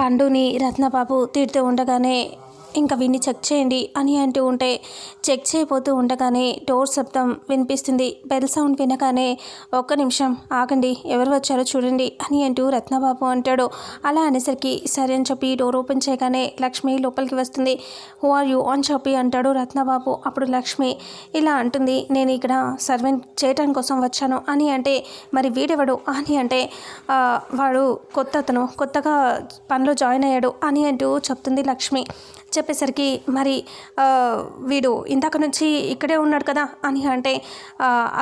పండుని రత్నబాబు తిడుతూ ఉండగానే ఇంకా విన్ని చెక్ చేయండి అని అంటూ ఉంటే చెక్ చేయబోతూ ఉండగానే డోర్ శబ్దం వినిపిస్తుంది. బెల్ సౌండ్ వినగానే ఒక్క నిమిషం ఆగండి ఎవరు వచ్చారో చూడండి అని అంటూ రత్నబాబు అంటాడు. అలా అనేసరికి సరే అని చెప్పి డోర్ ఓపెన్ చేయగానే లక్ష్మి లోపలికి వస్తుంది. Who are you? అని చెప్పి అంటాడు రత్నబాబు. అప్పుడు లక్ష్మి ఇలా అంటుంది నేను ఇక్కడ సర్వెంట్ చేయటం కోసం వచ్చాను. అని అంటే మరి వీడెవడు? అని అంటే వాడు కొత్త అతను కొత్తగా పనిలో జాయిన్ అయ్యాడు అని అంటూ చెప్తుంది లక్ష్మి. చెప్పేసరికి మరి వీడు ఇందాక నుంచి ఇక్కడే ఉన్నాడు కదా అని అంటే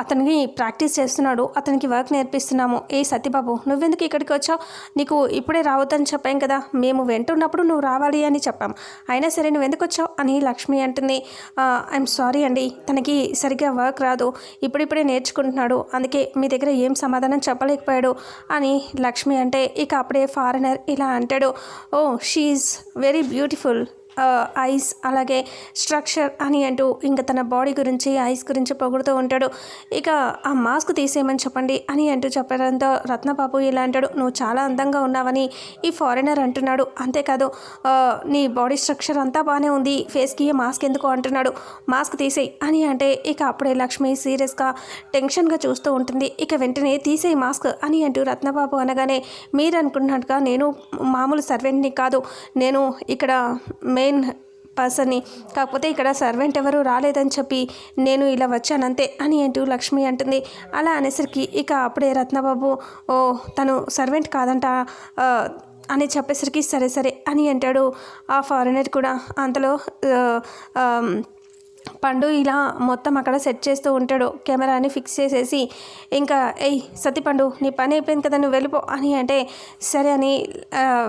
అతనికి ప్రాక్టీస్ చేస్తున్నాడు అతనికి వర్క్ నేర్పిస్తున్నాము. ఏ సత్యబాబు నువ్వెందుకు ఇక్కడికి వచ్చావు? నీకు ఇప్పుడే రావద్దని చెప్పాం కదా మేము వెంటున్నప్పుడు నువ్వు రావాలి అని చెప్పాం. అయినా సరే నువ్వు ఎందుకు వచ్చావు? అని లక్ష్మి అంటుంది. ఐఎమ్ సారీ అండి తనకి సరిగ్గా వర్క్ రాదు ఇప్పుడిప్పుడే నేర్చుకుంటున్నాడు అందుకే మీ దగ్గర ఏం సమాధానం చెప్పలేకపోయాడు అని లక్ష్మి అంటే ఇక అప్పుడే ఫారినర్ ఇలా అంటాడు. Oh she very beautiful eyes అలాగే స్ట్రక్చర్ అని అంటూ ఇంకా తన బాడీ గురించి ఐస్ గురించి పొగుడుతూ ఉంటాడు. ఇక ఆ మాస్క్ తీసేయమని చెప్పండి అని అంటూ చెప్పడంతో రత్నబాబు ఇలా అంటాడు నువ్వు చాలా అందంగా ఉన్నావని ఈ ఫారినర్ అంటున్నాడు. అంతేకాదు నీ బాడీ స్ట్రక్చర్ అంతా బాగానే ఉంది. ఫేస్కి మాస్క్ ఎందుకు? అంటున్నాడు. మాస్క్ తీసేయి అని అంటే ఇక అప్పుడే లక్ష్మి సీరియస్గా టెన్షన్గా చూస్తూ ఉంటుంది. ఇక వెంటనే తీసేయి మాస్క్ అని అంటూ రత్నబాబు అనగానే మీరు అనుకున్నట్టుగా నేను మామూలు సర్వెంట్ని కాదు. నేను ఇక్కడ మే మెయిన్ పర్సన్ని కాకపోతే ఇక్కడ సర్వెంట్ ఎవరు రాలేదని చెప్పి నేను ఇలా వచ్చానంతే అని అంటూ లక్ష్మి అంటుంది. అలా అనేసరికి ఇక అప్పుడే రత్నబాబు ఓ తను సర్వెంట్ కాదంట అని చెప్పేసరికి సరే సరే అని అంటాడు. ఆ ఫారినర్ కూడా అంతలో పండు ఇలా మొత్తం అక్కడ సెట్ చేస్తూ ఉంటాడు. కెమెరాని ఫిక్స్ చేసేసి ఇంకా ఏయ్ సతి పండు నీ పని అయిపోయింది కదా నువ్వు వెళ్ళిపో అని అంటే సరే అని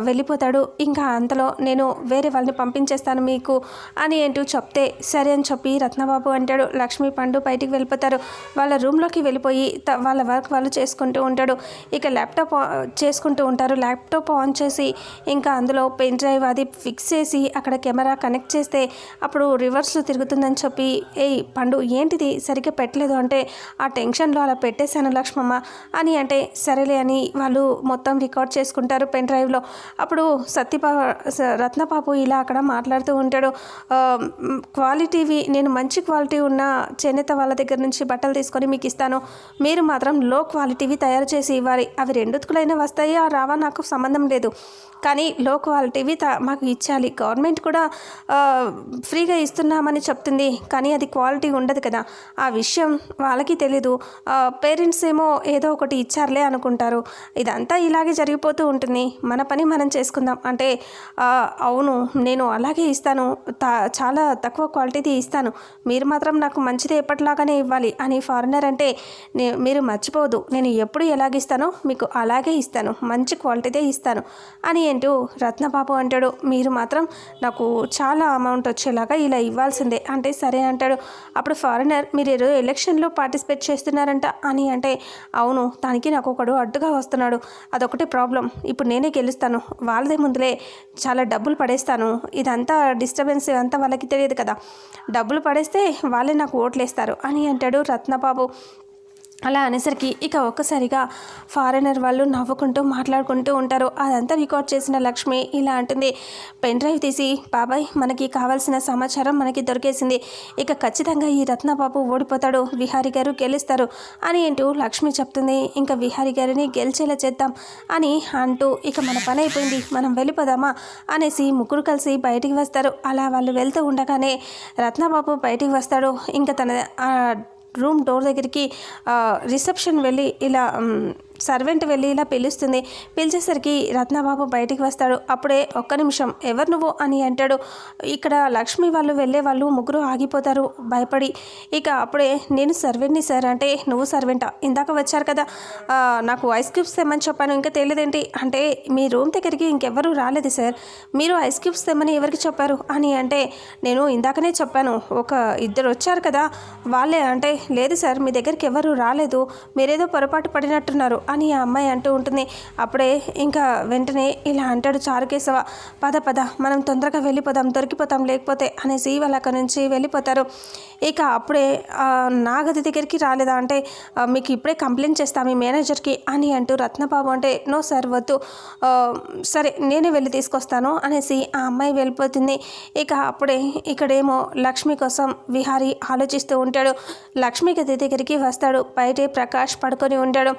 వెళ్ళిపోతాడు. ఇంకా అంతలో నేను వేరే వాళ్ళని పంపించేస్తాను మీకు అని ఏంటో చెప్తే సరే అని చెప్పి రత్నబాబు అంటాడు. లక్ష్మి పండు బయటికి వెళ్ళిపోతారు. వాళ్ళ రూమ్లోకి వెళ్ళిపోయి వాళ్ళ వర్క్ వాళ్ళు చేసుకుంటూ ఉంటాడు. ఇక ల్యాప్టాప్ చేసుకుంటూ ఉంటారు. ల్యాప్టాప్ ఆన్ చేసి ఇంకా అందులో పెన్ డ్రైవ్ అది ఫిక్స్ చేసి అక్కడ కెమెరా కనెక్ట్ చేస్తే అప్పుడు రివర్స్లో తిరుగుతుందని చెప్పి ఏయ్ పండు ఏంటిది? సరిగ్గా పెట్టలేదు అంటే ఆ టెన్షన్లో అలా పెట్టేశాను లక్ష్మమ్మ అని అంటే సరేలే అని వాళ్ళు మొత్తం రికార్డ్ చేసుకుంటారు పెన్ డ్రైవ్లో. అప్పుడు సత్యపా స- రత్నపాపు ఇలా అక్కడ మాట్లాడుతూ ఉంటాడు. క్వాలిటీవి నేను మంచి క్వాలిటీ ఉన్న చేనేత వాళ్ళ దగ్గర నుంచి బట్టలు తీసుకొని మీకు ఇస్తాను. మీరు మాత్రం లో క్వాలిటీవి తయారు చేసి ఇవ్వాలి. అవి రెండుతుకులైనా వస్తాయా? రావా? నాకు సంబంధం లేదు. కానీ లో క్వాలిటీవి త మాకు ఇచ్చాలి. గవర్నమెంట్ కూడా ఫ్రీగా ఇస్తున్నామని చెప్తుంది. కానీ అది క్వాలిటీ ఉండదు కదా. ఆ విషయం వాళ్ళకి తెలీదు. పేరెంట్స్ ఏమో ఏదో ఒకటి ఇచ్చారులే అనుకుంటారు. ఇదంతా ఇలాగే జరిగిపోతూ ఉంటుంది. మన పని మనం చేసుకుందాం. అంటే అవును నేను అలాగే ఇస్తాను. తా- చాలా తక్కువ క్వాలిటీది ఇస్తాను. మీరు మాత్రం నాకు మంచిది ఎప్పటిలాగానే ఇవ్వాలి అని ఫారినర్ అంటే మీరు మర్చిపోదు నేను ఎప్పుడు ఎలాగిస్తానో మీకు అలాగే ఇస్తాను. మంచి క్వాలిటీదే ఇస్తాను. అని అంటూ రత్నబాబు అంటాడు. మీరు మాత్రం నాకు చాలా అమౌంట్ వచ్చేలాగా ఇలా ఇవ్వాల్సిందే. అంటే సరే అంటాడు. అప్పుడు ఫారినర్ మీరు ఎలక్షన్లో పార్టిసిపేట్ చేస్తున్నారంట అని అంటే అవును దానికి నాకు ఒకడు అడ్డుగా వస్తున్నాడు. అదొకటి ప్రాబ్లం. ఇప్పుడు నేనే గెలుస్తాను. వాళ్ళదే ముందులే. చాలా డబ్బులు పడేస్తాను. ఇదంతా డిస్టర్బెన్స్ ఇదంతా వాళ్ళకి తెలియదు కదా. డబ్బులు పడేస్తే వాళ్ళే నాకు ఓట్లేస్తారు అని అంటాడు రత్నబాబు. అలా అనేసరికి ఇక ఒక్కసారిగా ఫారినర్ వాళ్ళు నవ్వుకుంటూ మాట్లాడుకుంటూ ఉంటారు. అదంతా రికార్డ్ చేసిన లక్ష్మి ఇలా అంటుంది. పెన్ డ్రైవ్ తీసి బాబాయ్ మనకి కావాల్సిన సమాచారం మనకి దొరికేసింది. ఇక ఖచ్చితంగా ఈ రత్నబాబు ఓడిపోతాడు. విహారి గారు గెలుస్తారు అని అంటూ లక్ష్మి చెప్తుంది. ఇంకా విహారి గారిని గెలిచేలా చేద్దాం అని అంటూ ఇక మన పని అయిపోయింది. మనం వెళ్ళిపోదామా అనేసి ముగ్గురు కలిసి బయటికి వస్తారు. అలా వాళ్ళు వెళ్తూ ఉండగానే రత్నబాబు బయటికి వస్తాడు. ఇంకా తన రూమ్ డోర్ దగ్గరికి రిసెప్షన్ వెళ్ళి ఇలా సర్వెంట్ వెళ్ళి ఇలా పిలుస్తుంది. పిలిచేసరికి రత్నబాబు బయటికి వస్తాడు. అప్పుడే ఒక్క నిమిషం ఎవరు నువ్వు? అని అంటాడు. ఇక్కడ లక్ష్మి వాళ్ళు వెళ్ళే వాళ్ళు ముగ్గురు ఆగిపోతారు భయపడి. ఇక అప్పుడే నేను సర్వెంట్ని సార్ అంటే నువ్వు సర్వెంటా? ఇందాక వచ్చారు కదా. నాకు ఐస్ క్యూబ్స్ తెమ్మని చెప్పాను ఇంకా తెలియదేంటి? అంటే మీ రూమ్ దగ్గరికి ఇంకెవ్వరూ రాలేదు సార్. మీరు ఐస్ క్యూబ్స్ తెమ్మని ఎవరికి చెప్పారు? అని అంటే నేను ఇందాకనే చెప్పాను. ఒక ఇద్దరు వచ్చారు కదా. వాళ్ళే అంటే లేదు సార్ మీ దగ్గరికి ఎవరు రాలేదు. మీరేదో పొరపాటు పడినట్టున్నారు. అని ఆ అమ్మాయి అంటూ ఉంటుంది. అప్పుడే ఇంకా వెంటనే ఇలా అంటాడు చారుకేశవ. పద పద మనం తొందరగా వెళ్ళిపోదాం దొరికిపోతాం లేకపోతే అనేసి వాళ్ళు అక్కడి నుంచి వెళ్ళిపోతారు. ఇక అప్పుడే నాగది దగ్గరికి రాలేదా అంటే మీకు ఇప్పుడే కంప్లైంట్ చేస్తాం మీ మేనేజర్కి అని అంటూ రత్నబాబు అంటే నో సార్ వద్దు. సరే నేనే వెళ్ళి తీసుకొస్తాను అనేసి ఆ అమ్మాయి వెళ్ళిపోతుంది. ఇక అప్పుడే ఇక్కడేమో లక్ష్మి కోసం విహారీ ఆలోచిస్తూ ఉంటాడు. లక్ష్మి గది దగ్గరికి వస్తాడు. బయటే ప్రకాష్ పడుకొని ఉంటాడు.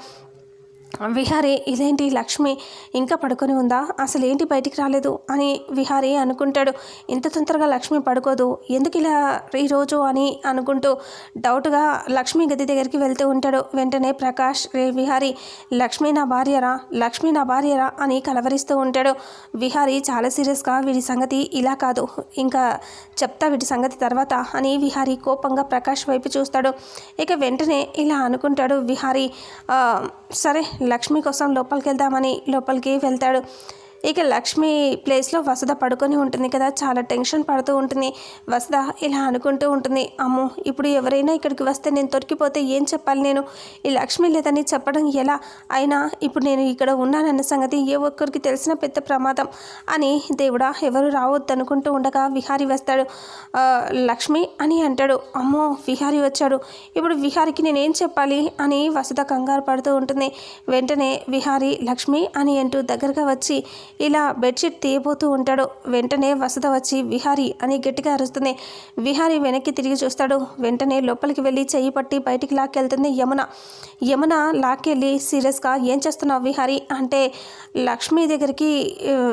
విహారీ ఇదేంటి లక్ష్మి? ఇంకా పడుకొని ఉందా? అసలు ఏంటి బయటికి రాలేదు అని విహారీ అనుకుంటాడు. ఇంత తొందరగా లక్ష్మి పడుకోదు. ఎందుకు ఇలా ఈరోజు అని అనుకుంటూ డౌట్గా లక్ష్మి గది దగ్గరికి వెళ్తూ ఉంటాడు. వెంటనే ప్రకాష్ రే విహారీ లక్ష్మి నా భార్యరా లక్ష్మి నా భార్యరా అని కలవరిస్తూ ఉంటాడు. విహారీ చాలా సీరియస్గా వీడి సంగతి ఇలా కాదు. ఇంకా చెప్తా వీటి సంగతి తర్వాత అని విహారీ కోపంగా ప్రకాష్ వైపు చూస్తాడు. ఇక వెంటనే ఇలా అనుకుంటాడు విహారీ సరే లక్ష్మి కోసం లోపలికి వెళ్దామని లోపలికి వెళ్తాడు. ఇక లక్ష్మి ప్లేస్లో వసద పడుకొని ఉంటుంది కదా చాలా టెన్షన్ పడుతూ ఉంటుంది. వసద ఇలా అనుకుంటూ ఉంటుంది అమ్మో ఇప్పుడు ఎవరైనా ఇక్కడికి వస్తే నేను దొరికిపోతే ఏం చెప్పాలి నేను? ఈ లక్ష్మి లేదని చెప్పడం ఎలా? అయినా ఇప్పుడు నేను ఇక్కడ ఉన్నానన్న సంగతి ఏ ఒక్కరికి తెలిసిన పెద్ద ప్రమాదం అని దేవుడా ఎవరు రావద్దు అనుకుంటూ ఉండగా విహారి వస్తాడు. లక్ష్మి అని అంటాడు. అమ్మో విహారి వచ్చాడు. ఇప్పుడు విహారికి నేనేం చెప్పాలి? అని వసుధ కంగారు పడుతూ ఉంటుంది. వెంటనే విహారి లక్ష్మి అని అంటూ దగ్గరగా వచ్చి ఇలా బెడ్షీట్ తీయబోతూ ఉంటాడు. వెంటనే వసత వచ్చి విహారి! అని గట్టిగా అరుస్తుంది. విహారి వెనక్కి తిరిగి చూస్తాడు. వెంటనే లోపలికి వెళ్ళి చెయ్యి పట్టి బయటికి లాక్కెళ్తుంది యమున. యమున లాక్కెళ్ళి సీరియస్గా ఏం చేస్తున్నావు విహారి? అంటే లక్ష్మి దగ్గరికి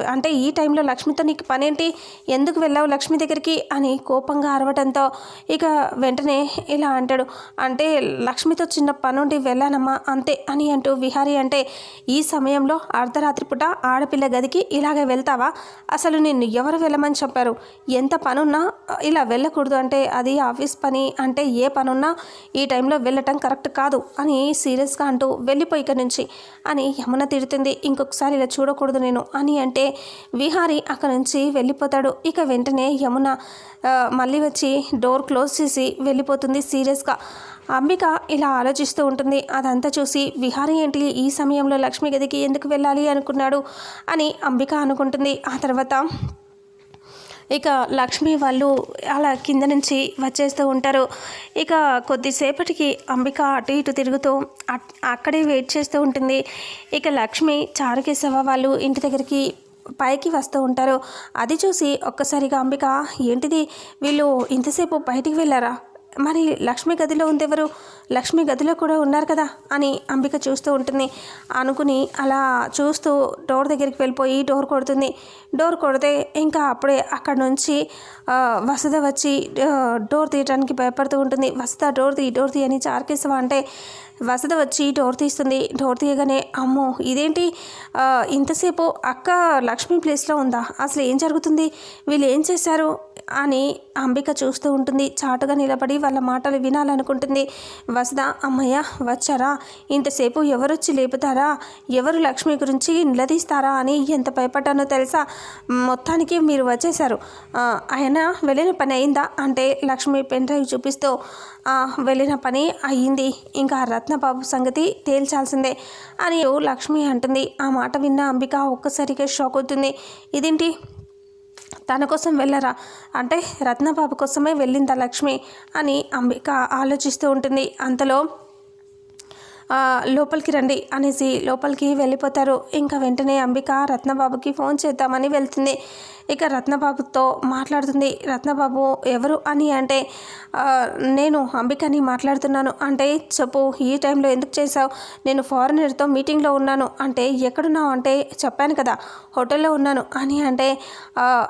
అంటే ఈ టైంలో లక్ష్మితో నీకు పనేంటి? ఎందుకు వెళ్ళావు లక్ష్మి దగ్గరికి? అని కోపంగా అరవడంతో ఇక వెంటనే ఇలా అంటాడు. అంటే లక్ష్మితో చిన్న పనుండి వెళ్ళానమ్మా అంతే అని అంటూ విహారి అంటే ఈ సమయంలో అర్ధరాత్రి పూట ఆడపిల్ల గది గదికి ఇలాగే వెళ్తావా? అసలు నిన్ను ఎవరు వెళ్ళమని చెప్పారు? ఎంత పనున్నా ఇలా వెళ్ళకూడదు అంటే అది ఆఫీస్ పని అంటే ఏ పనున్నా ఈ టైంలో వెళ్ళటం కరెక్ట్ కాదు అని సీరియస్గా అంటూ వెళ్ళిపోయి ఇక్కడి నుంచి. అని యమున తిడుతుంది ఇంకొకసారి ఇలా చూడకూడదు నేను అని అంటే విహారి అక్కడి నుంచి వెళ్ళిపోతాడు. ఇక వెంటనే యమున మళ్ళీ వచ్చి డోర్ క్లోజ్ చేసి వెళ్ళిపోతుంది సీరియస్గా. అంబిక ఇలా ఆలోచిస్తూ ఉంటుంది అదంతా చూసి విహారి ఏంటి? ఈ సమయంలో లక్ష్మి గదికి ఎందుకు వెళ్ళాలి అనుకున్నాడు? అని అంబిక అనుకుంటుంది. ఆ తర్వాత ఇక లక్ష్మి వాళ్ళు అలా కింద నుంచి వచ్చేస్తూ ఉంటారు. ఇక కొద్దిసేపటికి అంబిక అటు ఇటు తిరుగుతూ అక్కడే వెయిట్ చేస్తూ ఉంటుంది. ఇక లక్ష్మి చారుకేశవ వాళ్ళు ఇంటి దగ్గరికి పైకి వస్తూ ఉంటారు. అది చూసి ఒక్కసారిగా అంబిక ఏంటిది? వీళ్ళు ఇంతసేపు బయటికి వెళ్ళారా? మరి లక్ష్మి గదిలో ఉందెవరు లక్ష్మి గదిలో కూడా ఉన్నారు కదా? అని అంబిక చూస్తూ ఉంటుంది. అనుకుని అలా చూస్తూ డోర్ దగ్గరికి వెళ్ళిపోయి డోర్ కొడుతుంది. డోర్ కొడితే ఇంకా అప్పుడే అక్కడ నుంచి వసద వచ్చి డోర్ తీయడానికి భయపడుతూ ఉంటుంది. వసద డోర్ తీ డోర్ తీ అని చార్కేసవా అంటే వసద వచ్చి డోర్ తీస్తుంది. డోర్ తీయగానే అమ్మో ఇదేంటి? ఇంతసేపు అక్క లక్ష్మి ప్లేస్లో ఉందా? అసలు ఏం జరుగుతుంది? వీళ్ళు ఏం చేశారు? అని అంబిక చూస్తూ ఉంటుంది. చాటుగా నిలబడి వాళ్ళ మాటలు వినాలనుకుంటుంది. వసద అమ్మయ్య వచ్చారా? ఇంతసేపు ఎవరొచ్చి లేపుతారా? ఎవరు లక్ష్మి గురించి నిలదీస్తారా అని ఎంత భయపడ్డానో తెలుసా? మొత్తానికి మీరు వచ్చేశారు. ఆయన వెళ్ళిన పని అయిందా? అంటే లక్ష్మి పెన్ డ్రైవ్ చూపిస్తూ వెళ్ళిన పని అయ్యింది. ఇంకా రత్నబాబు సంగతి తేల్చాల్సిందే అని లక్ష్మి అంటుంది. ఆ మాట విన్న అంబిక ఒక్కసారిగా షాక్ అవుతుంది. ఇదేంటి? తన కోసం వెళ్ళరా? అంటే రత్నబాబు కోసమే వెళ్ళిందా లక్ష్మి? అని అంబిక ఆలోచిస్తూ ఉంటుంది. అంతలో లోపలికి రండి అనేసి లోపలికి వెళ్ళిపోతారు. ఇంకా వెంటనే అంబిక రత్నబాబుకి ఫోన్ చేద్దామని వెళ్తుంది. ఇక రత్నబాబుతో మాట్లాడుతుంది. రత్నబాబు ఎవరు అని అంటే నేను అంబికని మాట్లాడుతున్నాను. అంటే చెప్పు ఈ టైంలో ఎందుకు చేసావు నేను ఫారినర్తో మీటింగ్లో ఉన్నాను. అంటే ఎక్కడున్నావు? అంటే చెప్పాను కదా హోటల్లో ఉన్నాను. అని అంటే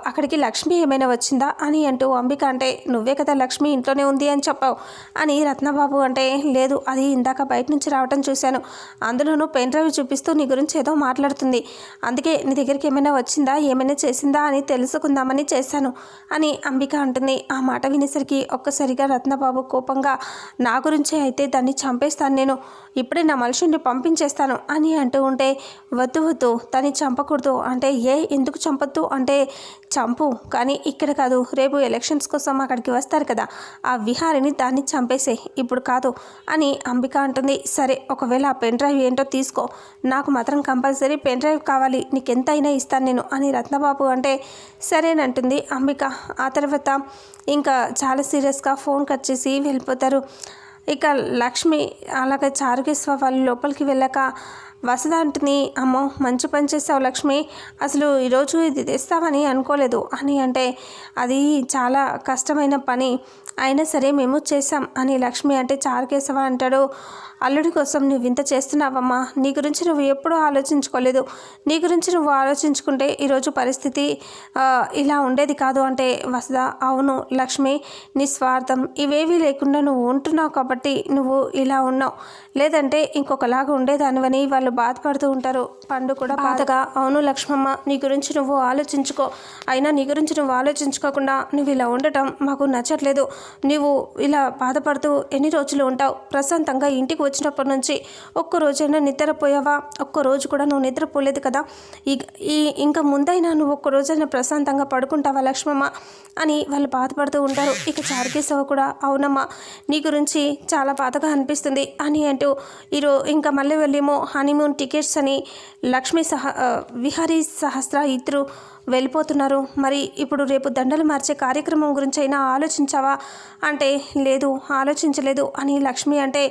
అక్కడికి లక్ష్మి ఏమైనా వచ్చిందా? అని అంటూ అంబిక అంటే నువ్వే కదా లక్ష్మి ఇంట్లోనే ఉంది అని చెప్పావు. అని రత్నబాబు అంటే లేదు అది ఇందాక బయట నుంచి రావడం రావటం చూశాను. అందులోనూ పెన్ డ్రైవ్ చూపిస్తూ నీ గురించి ఏదో మాట్లాడుతుంది. అందుకే నీ దగ్గరికి ఏమైనా వచ్చిందా? ఏమైనా చేసిందా అని తెలుసుకుందామని చేశాను అని అంబిక అంటుంది. ఆ మాట వినేసరికి ఒక్కసారిగా రత్నబాబు కోపంగా నా గురించే అయితే దాన్ని చంపేస్తాను నేను. ఇప్పుడే నా మనుషుల్ని పంపించేస్తాను అని అంటూ ఉంటే వద్దు వద్దు దాన్ని చంపకూడదు. అంటే ఏ ఎందుకు చంపొద్దు? అంటే చంపు. కానీ ఇక్కడ కాదు రేపు ఎలక్షన్స్ కోసం అక్కడికి వస్తారు కదా. ఆ విహారిని దాన్ని చంపేసే ఇప్పుడు కాదు అని అంబిక అంటుంది. సరే ఒకవేళ ఆ పెన్ డ్రైవ్ ఏంటో తీసుకో. నాకు మాత్రం కంపల్సరీ పెన్ డ్రైవ్ కావాలి. నీకెంతైనా అయినా ఇస్తాను నేను అని రత్నబాబు అంటే సరేనంటుంది అంబిక. ఆ తర్వాత ఇంకా చాలా సీరియస్గా ఫోన్ కట్ చేసి వెళ్ళిపోతారు. ఇక లక్ష్మి అలాగే చారుకేశ్వ వాళ్ళు లోపలికి వెళ్ళాక వసద అంటుంది అమ్మో మంచి పని చేస్తావు లక్ష్మి అసలు ఈరోజు ఇది తెస్తావని అనుకోలేదు అని అంటే అది చాలా కష్టమైన పని. అయినా సరే మేము చేసాం అని లక్ష్మి అంటే చారుకేశవ అంటాడు. అల్లుడి కోసం నువ్వు ఇంత చేస్తున్నావమ్మా. నీ గురించి నువ్వు ఎప్పుడూ ఆలోచించుకోలేదు. నీ గురించి నువ్వు ఆలోచించుకుంటే ఈరోజు పరిస్థితి ఇలా ఉండేది కాదు అంటే వసద అవును లక్ష్మి నీ స్వార్థం ఇవేవీ లేకుండా నువ్వు ఉంటున్నావు కాబట్టి నువ్వు ఇలా ఉన్నావు. లేదంటే ఇంకొకలాగా ఉండేదానివని వాళ్ళు వాళ్ళు బాధపడుతూ ఉంటారు. పండు కూడా బాధగా అవును లక్ష్మమ్మ నీ గురించి నువ్వు ఆలోచించుకో. అయినా నీ గురించి నువ్వు ఆలోచించుకోకుండా నువ్వు ఇలా ఉండటం మాకు నచ్చట్లేదు. నువ్వు ఇలా బాధపడుతూ ఎన్ని రోజులు ఉంటావు? ప్రశాంతంగా ఇంటికి వచ్చినప్పటి నుంచి ఒక్క రోజైనా నిద్రపోయావా? ఒక్క రోజు కూడా నువ్వు నిద్రపోలేదు కదా? ఈ ఈ ఇంకా ముందైనా నువ్వు ఒక్క రోజైనా ప్రశాంతంగా పడుకుంటావా లక్ష్మమ్మ? అని వాళ్ళు బాధపడుతూ ఉంటారు. ఇక చారుకేశవ కూడా అవునమ్మా నీ గురించి చాలా బాధగా అనిపిస్తుంది. అని అంటూ ఈరో ఇంకా మళ్ళీ వెళ్ళేమో హనీమూన్ టికెట్స్ అని లక్ష్మీ సహ విహారీ సహస్ర ఇద్దరు వెళ్ళిపోతున్నారు. మరి ఇప్పుడు రేపు దండలు మార్చే కార్యక్రమం గురించి అయినా ఆలోచించావా? అంటే లేదు ఆలోచించలేదు అని లక్ష్మి అంటే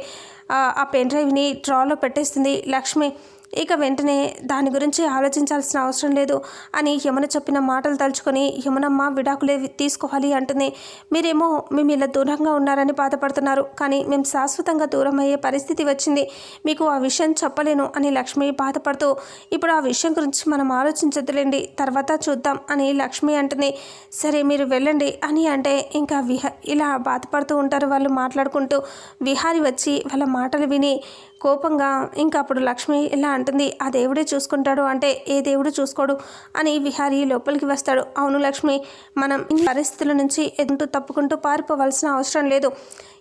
ఆ, ఆ పెన్ డ్రైవ్ని డ్రాలో పెట్టేస్తుంది. లక్ష్మి ఇక వెంటనే దాని గురించి ఆలోచించాల్సిన అవసరం లేదు అని యమున చెప్పిన మాటలు తలుచుకొని యమునమ్మ విడాకులే తీసుకోవాలి అంటుంది. మీరేమో మేము ఇలా దూరంగా ఉన్నారని బాధపడుతున్నారు కానీ మేము శాశ్వతంగా దూరం అయ్యే పరిస్థితి వచ్చింది. మీకు ఆ విషయం చెప్పలేను అని లక్ష్మి బాధపడుతూ ఇప్పుడు ఆ విషయం గురించి మనం ఆలోచించదులేండి తర్వాత చూద్దాం అని లక్ష్మి అంటుంది. సరే మీరు వెళ్ళండి అని అంటే ఇంకా విహ ఇలా బాధపడుతూ ఉంటారు వాళ్ళు మాట్లాడుకుంటూ. విహారి వచ్చి వాళ్ళ మాటలు విని కోపంగా ఇంకా అప్పుడు లక్ష్మి ఇలా అంటుంది ఆ దేవుడే చూసుకుంటాడు అంటే ఏ దేవుడు చూసుకోడు? అని విహారీ లోపలికి వస్తాడు. అవును లక్ష్మి మనం ఈ పరిస్థితుల నుంచి ఎంతో తప్పుకుంటూ పారిపోవాల్సిన అవసరం లేదు.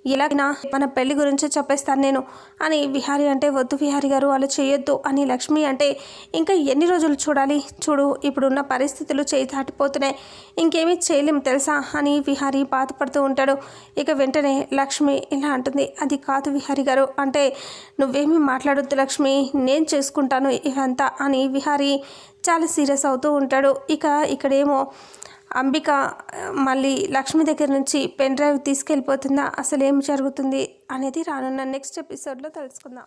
ఎలాగైనా మన పెళ్ళి గురించి చెప్పేస్తాను నేను అని విహారి అంటే వద్దు విహారి గారు అలా చేయొద్దు అని లక్ష్మి అంటే ఇంకా ఎన్ని రోజులు చూడాలి? చూడు ఇప్పుడున్న పరిస్థితులు చేయి దాటిపోతున్నాయి. ఇంకేమీ చేయలేం తెలుసా? అని విహారి బాధపడుతూ ఉంటాడు. ఇక వెంటనే లక్ష్మి ఇలా అంటుంది అది కాదు విహారి గారు అంటే నువ్వేమీ మాట్లాడొద్దు లక్ష్మి నేను చేసుకుంటాను ఇవంతా అని విహారి చాలా సీరియస్ అవుతూ ఉంటాడు. ఇక ఇక్కడేమో అంబిక మళ్ళీ లక్ష్మి దగ్గర నుంచి పెన్ డ్రైవ్ తీసుకెళ్ళిపోతుందా? అసలు ఏం జరుగుతుంది? అనేది రానున్న నెక్స్ట్ ఎపిసోడ్లో తెలుసుకుందాం.